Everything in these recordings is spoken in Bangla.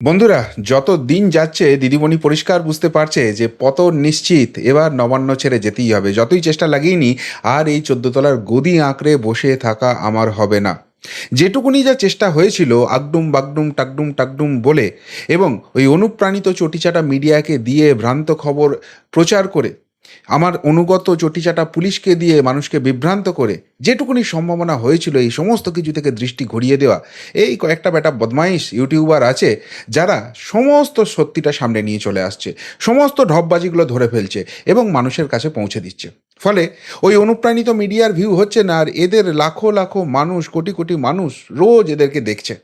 বন্ধুরা, যত দিন যাচ্ছে, দিদিমণি পরিষ্কার বুঝতে পারছে যে পত নিশ্চিত, এবার নবান্ন ছেড়ে যেতেই হবে। যতই চেষ্টা লাগিয়ে আর এই চোদ্দতলার গদি আঁকড়ে বসে থাকা আমার হবে না। যেটুকুনি যা চেষ্টা হয়েছিল, আগডুম বাগডুম টাকডুম টাকডুম বলে, এবং ওই অনুপ্রাণিত চটিচাটা মিডিয়াকে দিয়ে ভ্রান্ত খবর প্রচার করে আমার অনুগত চটিচাটা পুলিশকে দিয়ে মানুষকে বিভ্রান্ত করে যেটুকুনি সম্ভাবনা হয়েছিল এই সমস্ত কিছু থেকে দৃষ্টি ঘুরিয়ে দেওয়া। এই কয়েকটা বেটা বদমাইশ ইউটিউবার আছে যারা সমস্ত সত্যিটা সামনে নিয়ে চলে আসছে, সমস্ত ঢপবাজিগুলো ধরে ফেলছে এবং মানুষের কাছে পৌঁছে দিচ্ছে। ফলে ওই অনুপ্রাণিত মিডিয়ার ভিউ হচ্ছে না, আর এদের লাখো লাখো মানুষ, কোটি কোটি মানুষ রোজ এদেরকে দেখছে।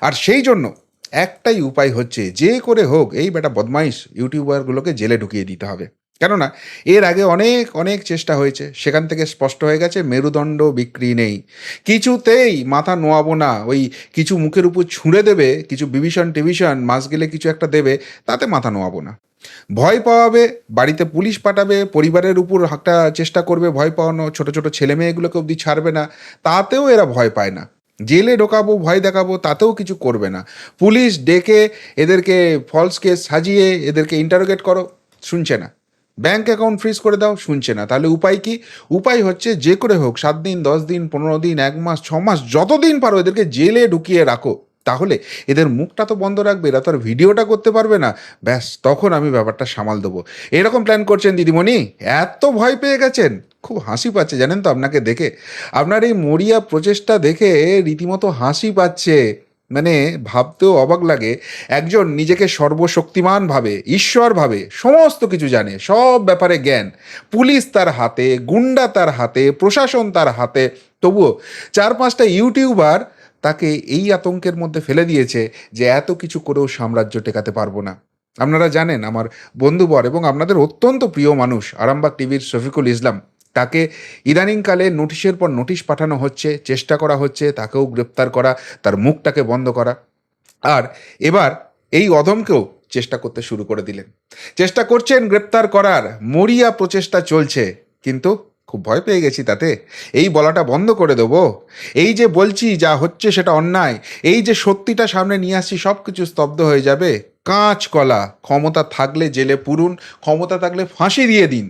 আর সেই জন্য একটাই উপায় হচ্ছে যে করে হোক এই বেটা বদমাইশ ইউটিউবারগুলোকে জেলে ঢুকিয়ে দিতে হবে। কেননা এর আগে অনেক অনেক চেষ্টা হয়েছে। সেখান থেকে স্পষ্ট হয়ে গেছে, মেরুদণ্ড বিক্রি নেই। কিছুতেই মাথা নোয়াবো না। ওই কিছু মুখের উপর ছুঁড়ে দেবে, কিছু বিভীষণ টিভিশন মাস গেলে কিছু একটা দেবে, তাতে মাথা নোয়াবো না। ভয় পাওয়াবে, বাড়িতে পুলিশ পাঠাবে, পরিবারের উপর একটা চেষ্টা করবে, ভয় পাওয়ানো ছোট ছোট ছেলে মেয়েগুলোকে অবধি ছাড়বে না। তাতেও এরা ভয় পায় না। জেলে ঢোকাবো, ভয় দেখাবো, তাতেও কিছু করবে না। পুলিশ ডেকে এদেরকে ফলস কেস সাজিয়ে এদেরকে ইন্টারোগেট করো। শুনছে না। ব্যাংক অ্যাকাউন্ট ফ্রিজ করে দাও, শুনছে না। তাহলে উপায় কি? উপায় হচ্ছে যে করে হোক, সাত দিন, দশ দিন, পনেরো দিন, এক মাস, ছ মাস, যতদিন পারো এদেরকে জেলে ঢুকিয়ে রাখো। তাহলে এদের মুখটা তো বন্ধ রাখবে, এরা তো আর ভিডিওটা করতে পারবে না। ব্যাস, তখন আমি ব্যাপারটা সামাল দেবো। এরকম প্ল্যান করছেন দিদিমণি? এত ভয় পেয়ে গেছেন? খুব হাসি পাচ্ছে, জানেন তো আপনাকে দেখে। আপনার এই মরিয়া প্রচেষ্টা দেখে রীতিমতো হাসি পাচ্ছে। মানে ভাবতেও অবাক লাগে, একজন নিজেকে সর্বশক্তিমান ভাবে ঈশ্বর ভাবে সমস্ত কিছু জানে, সব ব্যাপারে জ্ঞান। পুলিশ তার হাতে, গুন্ডা তার হাতে, প্রশাসন তার হাতে। তবুও চার পাঁচটা ইউটিউবার তাকে এই আতঙ্কের মধ্যে ফেলে দিয়েছে যে এত কিছু করেও সাম্রাজ্য টেকাতে পারব না। আপনারা জানেন, আমার বন্ধুবর এবং আপনাদের অত্যন্ত প্রিয় মানুষ, আরামবাগ টিভির শফিকুল ইসলাম। তাকে ইদানিংকালে নোটিশের পর নোটিশ পাঠানো হচ্ছে, চেষ্টা করা হচ্ছে, তাকেও গ্রেপ্তার করা, তার মুখটাকে বন্ধ করা। আর এবার এই অধমকেও চেষ্টা করতে শুরু করে দিলেন। চেষ্টা করছেন গ্রেপ্তার করার, মরিয়া প্রচেষ্টা চলছে, কিন্তু খুব ভয় পেয়ে গেছি তাতে। এই বলাটা বন্ধ করে দেবো। এই যে বলছি যা হচ্ছে সেটা অন্যায়, এই যে সত্যিটা সামনে নিয়ে আসছি সব কিছু স্তব্ধ হয়ে যাবে। কাঁচ কলা ক্ষমতা থাকলে জেলে পুরুন, ক্ষমতা থাকলে ফাঁসি দিয়ে দিন।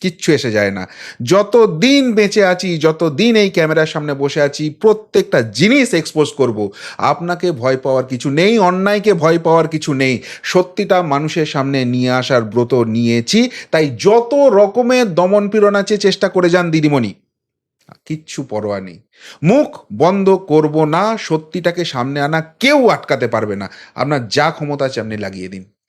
কিচ্ছু এসে যায় না। যত দিন বেঁচে আছি যত দিন এই ক্যামেরার সামনে বসে আছি, প্রত্যেকটা জিনিস এক্সপোজ করব। আপনাকে ভয় পাওয়ার কিছু নেই, অন্যায়কে ভয় পাওয়ার কিছু নেই। সত্যিটা মানুষের সামনে নিয়ে আসার ব্রত নিয়েছি। তাই যত রকমের দমন পীড়ন আছে, চেষ্টা করে যান দিদিমণি। কিচ্ছু পরোয়া নেই। মুখ বন্ধ করব না, সত্যিটাকে সামনে আনা কেউ আটকাতে পারবে না। আপনার যা ক্ষমতা আছে, আপনি লাগিয়ে দিন।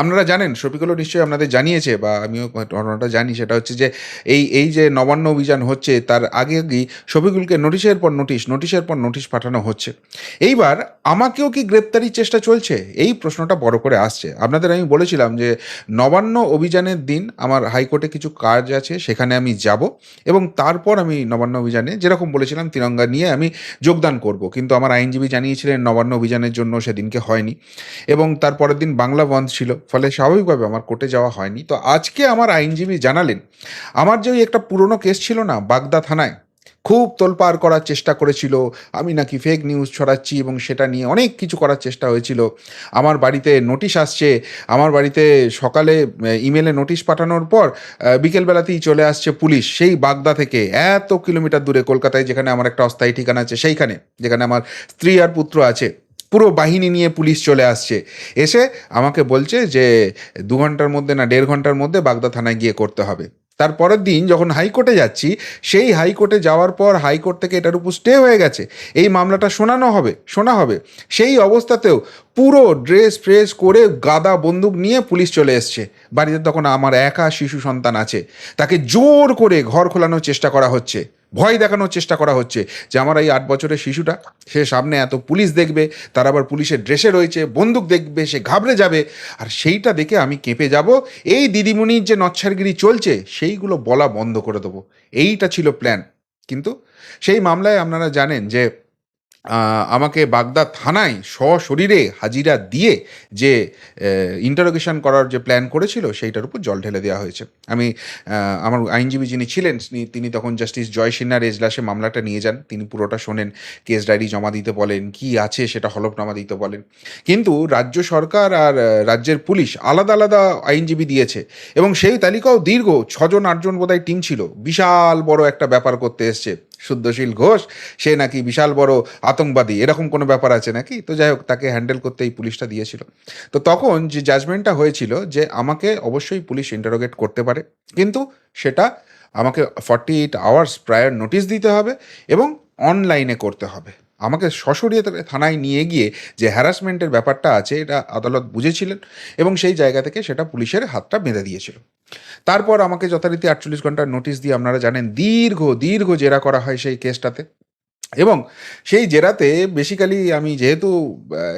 আপনারা জানেন শফিকুলও নিশ্চয়ই আপনাদের জানিয়েছে বা আমিও ঘটনাটা জানি, সেটা হচ্ছে যে এই এই যে নবান্ন অভিযান হচ্ছে, তার আগে আগেই শফিকুলকে নোটিশের পর নোটিশ, নোটিশের পর নোটিশ পাঠানো হচ্ছে। এইবার আমাকেও কি গ্রেপ্তারির চেষ্টা চলছে? এই প্রশ্নটা বড় করে আসছে। আপনাদের আমি বলেছিলাম যে নবান্ন অভিযানের দিন আমার হাইকোর্টে কিছু কাজ আছে, সেখানে আমি যাব এবং তারপর আমি নবান্ন অভিযানে, যেরকম বলেছিলাম, তিরঙ্গা নিয়ে আমি যোগদান করব। কিন্তু আমার আইনজীবী জানিয়েছিলেন নবান্ন অভিযানের জন্য সেদিনকে হয়নি এবং তারপরের দিন বাংলা বন্ধ ছিল। ফলে স্বাভাবিকভাবে আমার কোর্টে যাওয়া হয়নি। তো আজকে আমার আইনজীবী জানালেন, আমার যে ওই একটা পুরনো কেস ছিল না, বাগদা থানায়, খুব তোলপাড় করার চেষ্টা করেছিল। আমি নাকি ফেক নিউজ ছড়াচ্ছি এবং সেটা নিয়ে অনেক কিছু করার চেষ্টা হয়েছিল। আমার বাড়িতে নোটিশ আসছে, আমার বাড়িতে সকালে ইমেলে নোটিশ পাঠানোর পর বিকেলবেলাতেই চলে আসছে পুলিশ সেই বাগদা থেকে। এত কিলোমিটার দূরে, কলকাতায় যেখানে আমার একটা অস্থায়ী ঠিকানা আছে, সেইখানে, যেখানে আমার স্ত্রী আর পুত্র আছে। পুরো বাহিনী নিয়ে পুলিশ চলে আসছে। এসে আমাকে বলছে যে, দু ঘণ্টার মধ্যে না দেড় ঘণ্টার মধ্যে বাগদা থানায় গিয়ে করতে হবে। তারপরের দিন যখন হাইকোর্টে যাচ্ছি, সেই হাইকোর্টে যাওয়ার পর হাইকোর্ট থেকে এটার উপর স্টে হয়ে গেছে। এই মামলাটা শোনানো হবে, শোনা হবে। সেই অবস্থাতেও পুরো ড্রেস ফ্রেস করে গাদা বন্দুক নিয়ে পুলিশ চলে এসছে। বাড়িতে তখন আমার একা শিশু সন্তান আছে। তাকে জোর করে ঘর খোলানোর চেষ্টা করা হচ্ছে। ভয় দেখানোর চেষ্টা করা হচ্ছে যে আমার এই আট বছরের শিশুটা, সে সামনে এত পুলিশ দেখবে, তার আবার পুলিশের ড্রেসে রয়েছে, বন্দুক দেখবে, সে ঘাবড়ে যাবে। আর সেইটা দেখে আমি কেঁপে যাব। এই দিদিমণির যে নচ্ছারগিরি চলছে, সেইগুলো বলা বন্ধ করে দেবো। এইটা ছিল প্ল্যান কিন্তু সেই মামলায় আপনারা জানেন যে আমাকে বাগদা থানায় সশরীরে হাজিরা দিয়ে যে ইন্টারোগেশন করার যে প্ল্যান করেছিল সেইটার উপর জল ঢেলে দেওয়া হয়েছে। আমি আমার আইনজীবী যিনি ছিলেন তিনি- তখন জাস্টিস জয় সিনহার এজলাসে মামলাটা নিয়ে যান। তিনি পুরোটা শোনেন কেস ডায়েরি জমা দিতে বলেন, কি আছে সেটা হলফনামা দিতে বলেন। কিন্তু রাজ্য সরকার আর রাজ্যের পুলিশ আলাদা আলাদা আইনজীবী দিয়েছে এবং সেই তালিকাও দীর্ঘ ছজন, আটজন বোধহয় টিম ছিল। বিশাল বড় একটা ব্যাপার করতে এসছে। শুদ্ধশীল ঘোষ, সে নাকি বিশাল বড় আতঙ্কবাদী, এরকম কোনো ব্যাপার আছে নাকি? তো যাই হোক, তাকে হ্যান্ডেল করতে এই পুলিশটা দিয়েছিল। তো তখন যে জাজমেন্টটা হয়েছিল যে আমাকে অবশ্যই পুলিশ ইন্টারোগেট করতে পারে, কিন্তু সেটা আমাকে forty eight hours prior notice দিতে হবে এবং অনলাইনে করতে হবে। আমাকে সশরীরে থানায় নিয়ে গিয়ে যে হ্যারাসমেন্টের ব্যাপারটা আছে এটা আদালত বুঝেছিলেন এবং সেই জায়গা থেকে সেটা পুলিশের হাতটা বেঁধে দিয়েছিল। তারপর আমাকে যথারীতি আটচল্লিশ ঘণ্টার নোটিশ দিয়ে আপনারা জানেন দীর্ঘ দীর্ঘ জেরা করা হয় সেই কেসটাতে। এবং সেই জেরাতে বেসিক্যালি আমি যেহেতু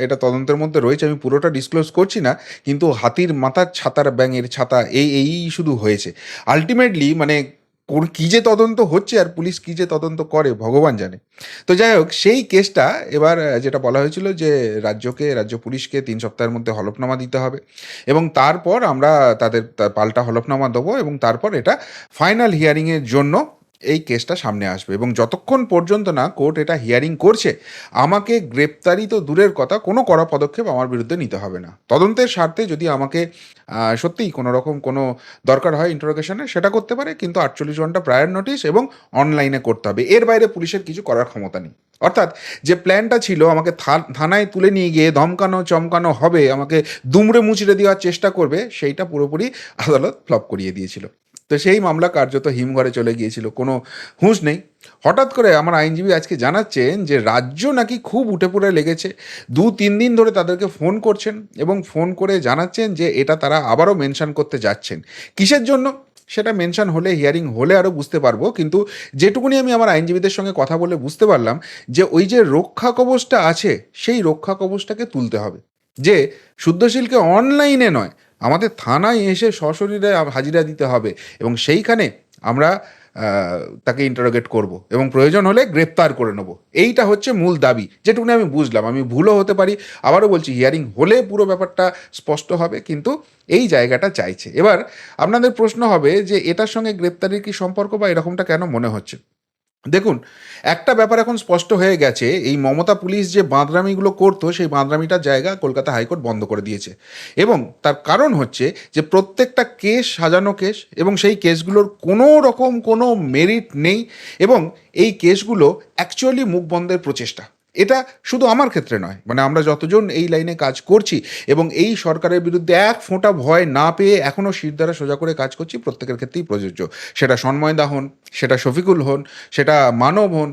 এটা তদন্তের মধ্যে রয়েছে, আমি পুরোটা ডিসক্লোজ করছি না, কিন্তু হাতির মাথার, ছাতার ব্যাঙের ছাতা এই এই শুধু হয়েছে। আলটিমেটলি মানে কোন- কি যে তদন্ত হচ্ছে আর পুলিশ কি যে তদন্ত করে, ভগবান জানে। তো যাই হোক, সেই কেসটা এবার যেটা বলা হয়েছিল যে রাজ্যকে, রাজ্য পুলিশকে তিন সপ্তাহের মধ্যে হলফনামা দিতে হবে এবং তারপর আমরা তাদের পাল্টা হলফনামা দেবো এবং তারপর এটা ফাইনাল হিয়ারিংয়ের জন্য এই কেসটা সামনে আসবে এবং যতক্ষণ পর্যন্ত না কোর্ট এটা হিয়ারিং করছে, আমাকে গ্রেপ্তারি তো দূরের কথা, কোনো কড়া পদক্ষেপ আমার বিরুদ্ধে নিতে হবে না। তদন্তের স্বার্থে যদি আমাকে সত্যিই কোনো রকম কোনো দরকার হয় ইন্টারোগেশনে সেটা করতে পারে, কিন্তু আটচল্লিশ ঘণ্টা প্রায়র নোটিশ এবং অনলাইনে করতে হবে। এর বাইরে পুলিশের কিছু করার ক্ষমতা নেই। অর্থাৎ যে প্ল্যানটা ছিল, আমাকে থানায় তুলে নিয়ে গিয়ে ধমকানো, চমকানো হবে, আমাকে দুমড়ে মুচড়ে দেওয়ার চেষ্টা করবে, সেইটা পুরোপুরি আদালত ফ্লপ করিয়ে দিয়েছিল। তো সেই মামলা কার্যত হিমঘরে চলে গিয়েছিল, কোনো হুঁশ নেই। হঠাৎ করে আমার আইনজীবী আজকে জানাচ্ছেন যে রাজ্য নাকি খুব উঠে পড়ে লেগেছে, দু তিন দিন ধরে তাদেরকে ফোন করছেন এবং ফোন করে জানাচ্ছেন যে এটা তারা আবারও মেনশন করতে যাচ্ছেন। কিসের জন্য? সেটা মেনশন হলে, হিয়ারিং হলে আরও বুঝতে পারব, কিন্তু যেটুকুনি আমি আমার আইনজীবীদের সঙ্গে কথা বলে বুঝতে পারলাম যে ওই যে রক্ষা কবচটা আছে, সেই রক্ষা কবচটাকে তুলতে হবে। যে শুদ্ধশীলকে অনলাইনে নয় আমাদের থানায় এসে সশরীরে হাজিরা দিতে হবে এবং সেইখানে আমরা তাকে ইন্টারোগেট করব এবং প্রয়োজন হলে গ্রেপ্তার করে নেব। এইটা হচ্ছে মূল দাবি। যেটুকুনি আমি বুঝলাম, আমি ভুলও হতে পারি, আবারও বলছি হিয়ারিং হলে পুরো ব্যাপারটা স্পষ্ট হবে, কিন্তু এই জায়গাটা চাইছে। এবার আপনাদের প্রশ্ন হবে যে, এটার সঙ্গে গ্রেপ্তারির কি সম্পর্ক বা এরকমটা কেন মনে হচ্ছে? দেখুন, একটা ব্যাপার এখন স্পষ্ট হয়ে গেছে, এই মমতা পুলিশ যে বাঁদরামিগুলো করতো, সেই বাঁদরামিটার জায়গা কলকাতা হাইকোর্ট বন্ধ করে দিয়েছে। এবং তার কারণ হচ্ছে যে প্রত্যেকটা কেস, সাজানো কেস, এবং সেই কেসগুলোর কোনো রকম কোনো মেরিট নেই, এবং এই কেসগুলো অ্যাকচুয়ালি মুখ বন্ধের প্রচেষ্টা। এটা শুধু আমার ক্ষেত্রে নয় মানে আমরা যতজন এই লাইনে কাজ করছি এবং এই সরকারের বিরুদ্ধে এক ফোঁটা ভয় না পেয়ে এখনও শির দ্বারা সোজা করে কাজ করছি, প্রত্যেকের ক্ষেত্রেই প্রযোজ্য। সেটা সন্ময়দা হন, সেটা শফিকুল হন, সেটা মানব হন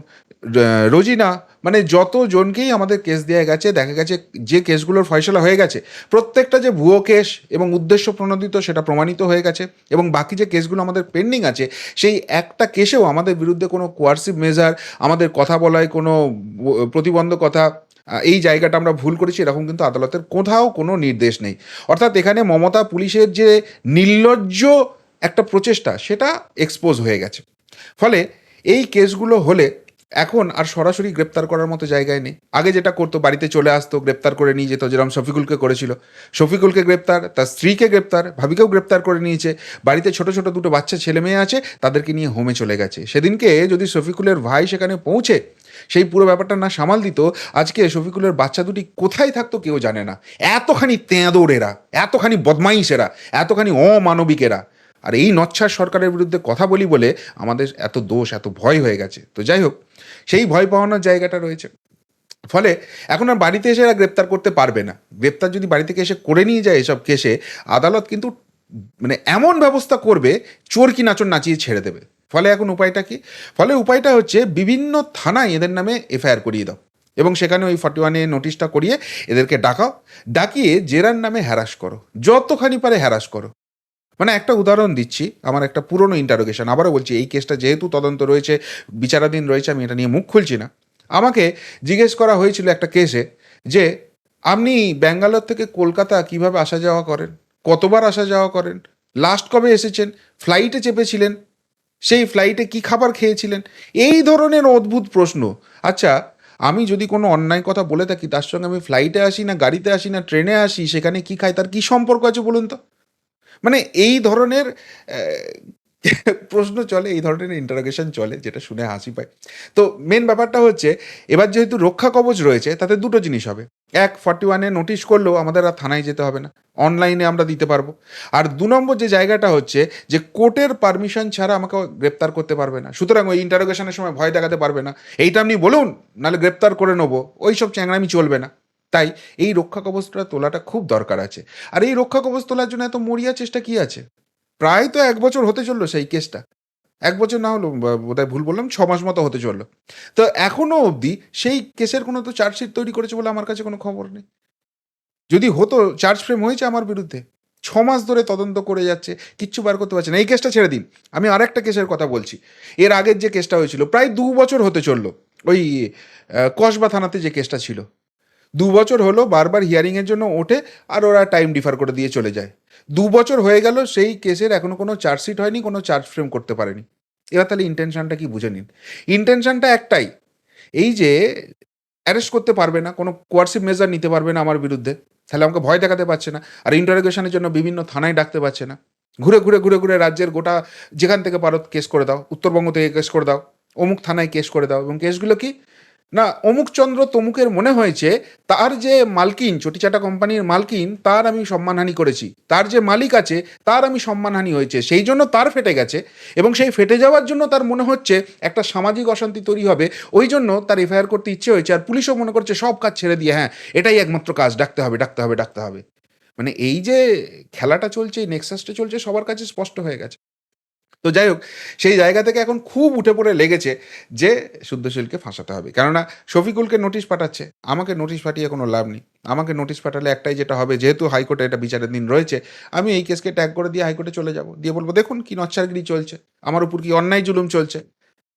রোজিনা মানে যতজনকেই আমাদের কেস দেওয়া গেছে, দেখা গেছে যে কেসগুলোর ফয়সলা হয়ে গেছে, প্রত্যেকটা যে ভুয়ো কেস এবং উদ্দেশ্য প্রণোদিত সেটা প্রমাণিত হয়ে গেছে এবং বাকি যে কেসগুলো আমাদের পেন্ডিং আছে, সেই একটা কেসেও আমাদের বিরুদ্ধে কোনো কোয়ার্সিভ মেজার আমাদের কথা বলায় কোনো প্রতিবন্ধকতা এই জায়গাটা আমরা ভুল করেছি, এরকম কিন্তু আদালতের কোথাও কোনো নির্দেশ নেই। অর্থাৎ এখানে মমতা পুলিশের যে নির্লজ্জ একটা প্রচেষ্টা, সেটা এক্সপোজ হয়ে গেছে। ফলে এই কেসগুলো হলে এখন আর সরাসরি গ্রেপ্তার করার মতো জায়গায় নেই। আগে যেটা করতো, বাড়িতে চলে আসতো, গ্রেপ্তার করে নিয়ে যেত, যেরকম শফিকুলকে করেছিল। শফিকুলকে গ্রেপ্তার, তার স্ত্রীকে গ্রেপ্তার, ভাবিকেও গ্রেপ্তার করে নিয়েছে। বাড়িতে ছোট ছোট দুটো বাচ্চা ছেলে মেয়ে আছে, তাদেরকে নিয়ে হোমে চলে গেছে। সেদিনকে যদি শফিকুলের ভাই সেখানে পৌঁছে, সেই পুরো ব্যাপারটা না সামাল দিত, আজকে শফিকুলের বাচ্চা দুটি কোথায় থাকতো কেউ জানে না। এতখানি তেঁদোর এরা এতখানি বদমাইশ এরা এতখানি অমানবিকেরা। আর এই নচ্ছার সরকারের বিরুদ্ধে কথা বলি বলে আমাদের এত দোষ, এত ভয় হয়ে গেছে। তো যাই হোক, সেই ভয় পাওয়ানোর জায়গাটা রয়েছে। ফলে এখন আর বাড়িতে এসে এরা গ্রেপ্তার করতে পারবে না। গ্রেপ্তার যদি বাড়ি থেকে এসে করে নিয়ে যায় এসব কেসে, আদালত কিন্তু মানে এমন ব্যবস্থা করবে, চোর কি নাচর নাচিয়ে ছেড়ে দেবে। ফলে এখন উপায়টা কি? ফলে উপায়টা হচ্ছে বিভিন্ন থানায় এদের নামে এফআইআর করিয়ে দাও এবং সেখানে ওই ফর্টি ওয়ানে নোটিশটা করিয়ে এদেরকে ডাকাও, ডাকিয়ে জেরার নামে হ্যারাস করো, যতখানি পারে হ্যারাস করো। মানে একটা উদাহরণ দিচ্ছি, আমার একটা পুরনো ইন্টারোগেশন আবারও বলছি, এই কেসটা যেহেতু তদন্ত রয়েছে, বিচারাধীন রয়েছে, আমি এটা নিয়ে মুখ খুলছি না। আমাকে জিজ্ঞেস করা হয়েছিল একটা কেসে যে, আপনি ব্যাঙ্গালোর থেকে কলকাতা কীভাবে আসা যাওয়া করেন? কতবার আসা যাওয়া করেন? লাস্ট কবে এসেছেন? ফ্লাইটে চেপেছিলেন? সেই ফ্লাইটে কি খাবার খেয়েছিলেন? এই ধরনের অদ্ভুত প্রশ্ন। আচ্ছা আমি যদি কোনো অন্যায় কথা বলে থাকি, তার সঙ্গে আমি ফ্লাইটে আসি না, গাড়িতে আসি না ট্রেনে আসি, সেখানে কি খাই? তার কি সম্পর্ক আছে বলুন তো? মানে এই ধরনের প্রশ্ন চলে, এই ধরনের ইন্টারোগেশন চলে, যেটা শুনে হাসি পায়। তো মেন ব্যাপারটা হচ্ছে, এবার যেহেতু রক্ষা কবচ রয়েছে, তাতে দুটো জিনিস হবে। এক ফর্টি ওয়ানে নোটিশ করলেও আমাদের আর থানায় যেতে হবে না। অনলাইনে আমরা দিতে পারব। আর দু নম্বর যে জায়গাটা হচ্ছে, যে কোর্টের পারমিশন ছাড়া আমাকে গ্রেপ্তার করতে পারবে না। সুতরাং ওই ইন্টারোগেশনের সময় ভয় দেখাতে পারবে না। এইটা আপনি বলুন, নাহলে গ্রেপ্তার করে নেব। ওই সব চ্যাংড়ামি চলবে না। তাই এই রক্ষা কবচটা তোলাটা খুব দরকার আছে। আর এই রক্ষা কবচ তোলার জন্য এত মরিয়া চেষ্টা কি আছে? প্রায় তো এক বছর হতে চলল সেই কেসটা। এক বছর না হলো বোধহয় ভুল বললাম, ছ মাস মতো হতে চলল। তো এখনও অবধি সেই কেসের কোনো তো চার্জশিট তৈরি করেছে বলে আমার কাছে কোনো খবর নেই। যদি হতো, চার্জ ফ্রেম হয়েছে আমার বিরুদ্ধে। ছ মাস ধরে তদন্ত করে যাচ্ছে, কিচ্ছু বার করতে পারছে না। এই কেসটা ছেড়ে দিন। আমি আরেকটা কেসের কথা বলছি। এর আগের যে কেসটা হয়েছিল, প্রায় দু বছর হতে চলল। ওই কসবা থানাতে যে কেসটা ছিল। দু বছর হলো বারবার হিয়ারিংয়ের জন্য ওঠে আর ওরা টাইম ডিফার করে দিয়ে চলে যায়। দু বছর হয়ে গেল, সেই কেসের এখনও কোনো চার্জশিট হয়নি, কোনো চার্জ ফ্রেম করতে পারেনি। এবার তাহলে ইন্টেনশনটা কি বুঝে নিন? ইন্টেনশনটা একটাই, এই যে অ্যারেস্ট করতে পারবে না, কোনো কোয়ার্সিভ মেজার নিতে পারবে না আমার বিরুদ্ধে, তাহলে আমাকে ভয় দেখাতে পারছে না, আর ইন্টারোগেশনের জন্য বিভিন্ন থানায় ডাকতে পারছে না। ঘুরে ঘুরে ঘুরে ঘুরে রাজ্যের গোটা যেখান থেকে পারো কেস করে দাও, উত্তরবঙ্গ থেকে কেস করে দাও, অমুক থানায় কেস করে দাও, এবং কেসগুলো কি? না অমুক চন্দ্র তমুকের মনে হয়েছে, তার যে মালকিন, চটিচাটা কোম্পানির মালকিন, তার আমি সম্মানহানি করেছি। তার যে মালিক আছে, তার আমি সম্মানহানি হয়েছে। সেই জন্য তার ফেটে গেছে এবং সেই ফেটে যাওয়ার জন্য তার মনে হচ্ছে একটা সামাজিক অশান্তি তৈরি হবে। ওই জন্য তার এফআইআর করতে ইচ্ছে হয়েছে আর পুলিশও মনে করছে, সব কাজ ছেড়ে দিয়ে হ্যাঁ এটাই একমাত্র কাজ, ডাকতে হবে ডাকতে হবে ডাকতে হবে। মানে এই যে খেলাটা চলছে, এই নেক্সাসটা চলছে, সবার কাছে স্পষ্ট হয়ে গেছে। তো যাই হোক, সেই জায়গা থেকে এখন খুব উঠে পড়ে লেগেছে যে শুদ্ধশীলকে ফাঁসাতে হবে। কেননা শফিকুলকে নোটিশ পাঠাচ্ছে, আমাকে নোটিশ পাঠিয়ে কোনো লাভ নেই। আমাকে নোটিশ পাঠালে একটাই যেটা হবে, যেহেতু হাইকোর্টে এটা বিচারের দিন রয়েছে, আমি এই কেসকে ট্যাগ করে দিয়ে হাইকোর্টে চলে যাব। দিয়ে বলব, দেখুন কি নচ্ছারগিরি চলছে, আমার উপর কি অন্যায় জুলুম চলছে?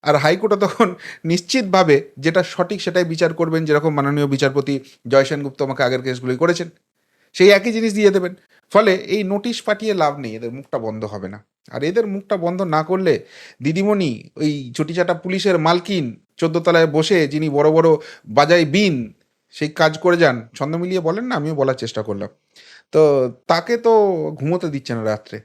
আর হাইকোর্টে তখন নিশ্চিতভাবে যেটা সঠিক সেটাই বিচার করবেন, যেরকম মাননীয় বিচারপতি জয় সেনগুপ্ত আমাকে আগের কেসগুলোই করেছেন। সেই একই জিনিস দিয়ে দেবেন। ফলে এই নোটিশ পাঠিয়ে লাভ নেই, এদের মুখটা বন্ধ হবে না। আর এদের মুখটা বন্ধ না করলে দিদিমণি ওই চটিচাটা পুলিশের মালকিন তলায় বসে যিনি বড় বড় বাজায় বিন, সেই কাজ করে যান। ছন্দ মিলিয়ে বলেন না, আমিও বলার চেষ্টা করলাম। তো তাকে তো ঘুমোতে দিচ্ছে না রাত্রে।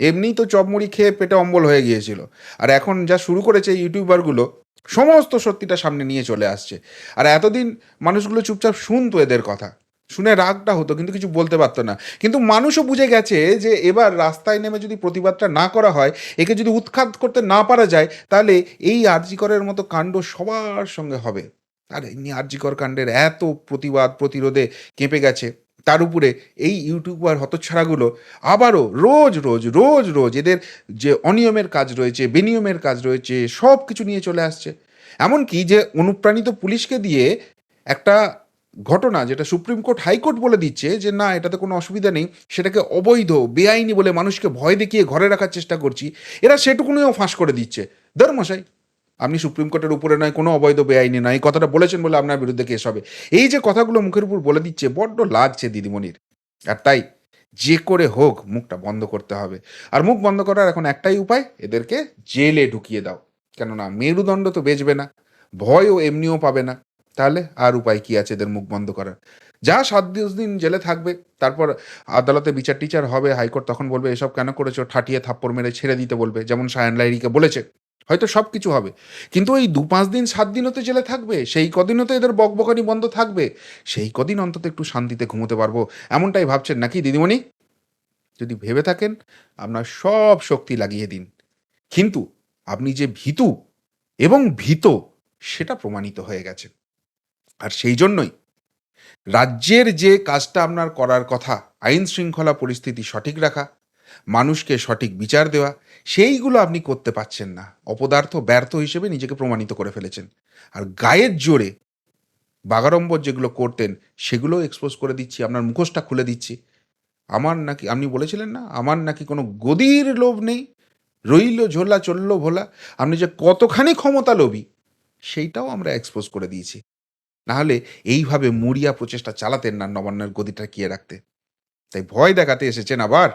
এমনিই তো চপমুড়ি খেয়ে পেটে অম্বল হয়ে গিয়েছিল। আর এখন যা শুরু করেছে ইউটিউবারগুলো, সমস্ত সত্যিটা সামনে নিয়ে চলে আসছে। আর এতদিন মানুষগুলো চুপচাপ শুনতো এদের কথা। শুনে রাগটা হতো, কিন্তু কিছু বলতে পারতো না। কিন্তু মানুষও বুঝে গেছে যে এবার রাস্তায় নেমে যদি প্রতিবাদটা না করা হয়, একে যদি উৎখাত করতে না পারা যায়, তাহলে এই আরজিকরের মতো কাণ্ড সবার সঙ্গে হবে। আর এমনি আরজিকর কাণ্ডের এত প্রতিবাদ, প্রতিরোধে কেঁপে গেছে। তার উপরে এই ইউটিউবার হতচ্ছাড়াগুলো আবারও রোজ রোজ রোজ রোজ এদের যে অনিয়মের কাজ রয়েছে, বেনিয়মের কাজ রয়েছে সব কিছু নিয়ে চলে আসছে। এমনকি যে অনুপ্রাণিত পুলিশকে দিয়ে একটা ঘটনা যেটা সুপ্রিম কোর্ট হাইকোর্ট বলে দিচ্ছে যে, না, এটাতে কোনো অসুবিধা নেই, সেটাকে অবৈধ, বেআইনি বলে মানুষকে ভয় দেখিয়ে ঘরে রাখার চেষ্টা করছি। এরা সেটুকুনিও ফাঁস করে দিচ্ছে। ধর্মশাই, আপনি সুপ্রিম কোর্টের উপরে নয়, কোনো অবৈধ, বেআইনি নয়, এই কথাটা বলেছেন বলে আপনার বিরুদ্ধে কেস হবে। এই যে কথাগুলো মুখের উপর বলে দিচ্ছে, বড্ড লাগছে দিদিমণির। আর তাই, যে করে হোক, মুখটা বন্ধ করতে হবে। আর মুখ বন্ধ করার এখন একটাই উপায়, এদেরকে জেলে ঢুকিয়ে দাও। কেননা, মেরুদণ্ড তো বেচবে না, ভয়ও এমনিও পাবে না। তাহলে আর উপায় কি আছে এদের মুখ বন্ধ করার? যা সাত দিন জেলে থাকবে, তারপর আদালতে বিচার টিচার হবে, হাইকোর্ট তখন বলবে, এসব কেন করেছ? ঠাটিয়ে থাপ্পড় মেরে ছেড়ে দিতে বলবে, যেমন সায়ন লাইরিকে বলেছে। হয়তো সব কিছু হবে। কিন্তু ওই দু পাঁচ দিন, সাত দিনও তো জেলে থাকবে, সেই কদিনও তো এদের বকবকানি বন্ধ থাকবে। সেই কদিন অন্তত একটু শান্তিতে ঘুমোতে পারব, এমনটাই ভাবছেন নাকি দিদিমণি? যদি ভেবে থাকেন, আপনার সব শক্তি লাগিয়ে দিন। কিন্তু আপনি যে ভীতু এবং ভীত, সেটা প্রমাণিত হয়ে গেছে। আর সেই জন্যই রাজ্যের যে কাজটা আপনার করার কথা, আইন শৃঙ্খলা পরিস্থিতি সঠিক রাখা, মানুষকে সঠিক বিচার দেওয়া, সেইগুলো আপনি করতে পারছেন না। অপদার্থ ব্যর্থ হিসেবে নিজেকে প্রমাণিত করে ফেলেছেন। আর গায়ের জোরে বাগাড়ম্বর যেগুলো করতেন, সেগুলো এক্সপোজ করে দিচ্ছি, আপনার মুখোশটা খুলে দিচ্ছি। আমার নাকি, আপনি বলেছিলেন না, আমার নাকি কোনো গদির লোভ নেই। রইল, ঝোলা, চলল, ভোলা, আপনি যে কতখানি ক্ষমতা লোভী সেইটাও আমরা এক্সপোজ করে দিয়েছি। নাহলে এইভাবে মুড়িয়া প্রচেষ্টা চালাতেন না নবান্নের গদিটা কিয়ে রাখতে। তাই ভয় দেখাতে এসেছেন আবার।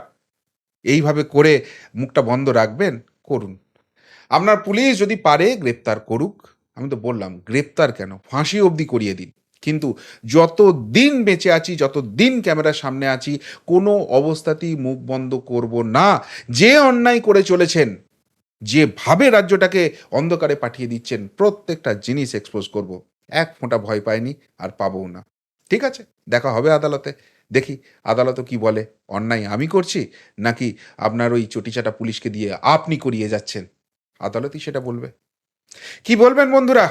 এইভাবে করে মুখটা বন্ধ রাখবেন, করুন। আপনার পুলিশ যদি পারে গ্রেপ্তার করুক। আমি তো বললাম, গ্রেপ্তার কেন? ফাঁসি অবধি করিয়ে দিন। কিন্তু যত দিন বেঁচে আছি, যত দিন ক্যামেরার সামনে আছি, কোনো অবস্থাতেই মুখ বন্ধ করব না। যে অন্যায় করে চলেছেন যেভাবে রাজ্যটাকে অন্ধকারে পাঠিয়ে দিচ্ছেন, প্রত্যেকটা জিনিস এক্সপোজ করব। এক ফোঁটা ভয় পাইনি আর পাবও না। ঠিক আছে, দেখা হবে আদালতে। দেখি আদালত কি বলে। অন্যায় আমি করছি নাকি আপনার ওই চটিচাটা পুলিশকে দিয়ে আপনি করিয়ে যাচ্ছেন? আদালতই সেটা বলবে। কি বলবেন বন্ধুরা?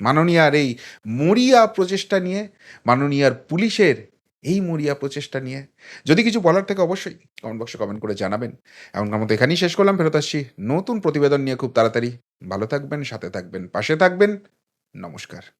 মাননীয়ার এই মরিয়া প্রচেষ্টা নিয়ে, মাননীয়ার পুলিশের এই মরিয়া প্রচেষ্টা নিয়ে, যদি কিছু বলার থেকে অবশ্যই কমেন্ট বক্সে কমেন্ট করে জানাবেন। এমনকার মতো এখানেই শেষ করলাম, ফেরত আসছি নতুন প্রতিবেদন নিয়ে খুব তাড়াতাড়ি। ভালো থাকবেন, সাথে থাকবেন, পাশে থাকবেন। নমস্কার।